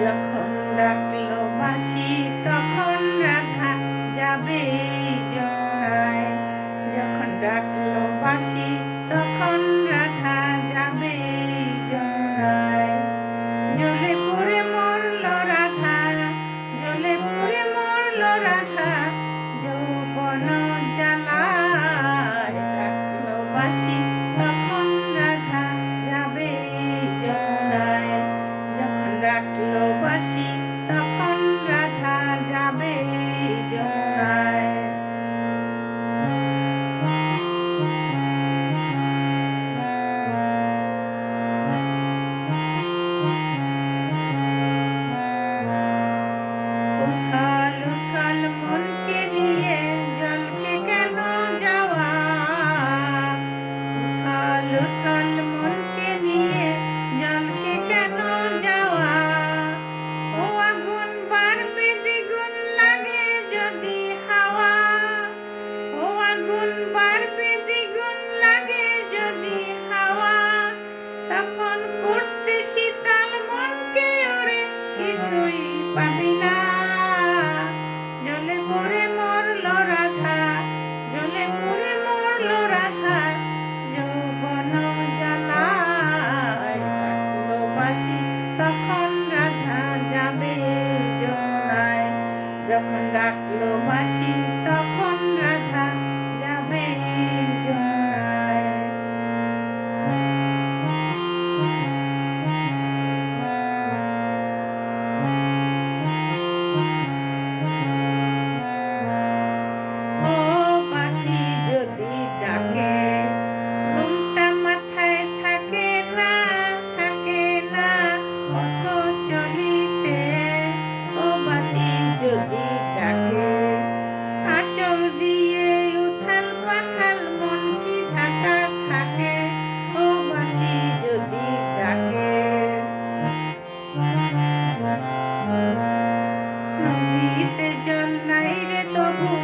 যখন ডাকলো বাসি ভালোবাসি তখন রাখা যাবে যমুনায় যখন রাখল বাসি তখন রাধা যাবে যমুনায়। যখন ডাকলো বাসি ওঠে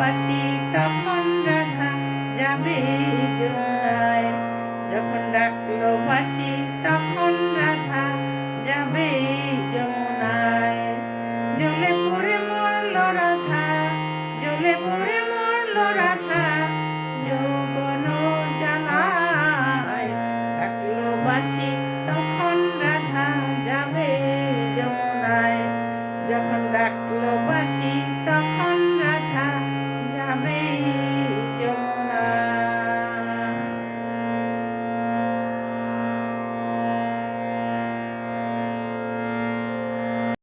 ভালোবাসি তখন রাধা যাবে জোনায় যখন ডাকলো বাসি তখন রাধা যাবে যমুনায় জলে পড়ে মরল রাধা জলে পড়ে মরল রাধা, যৌবন জানায় ডাকলো বাসি তখন রাধা যাবে যমুনায় যখন ডাকলো বাসি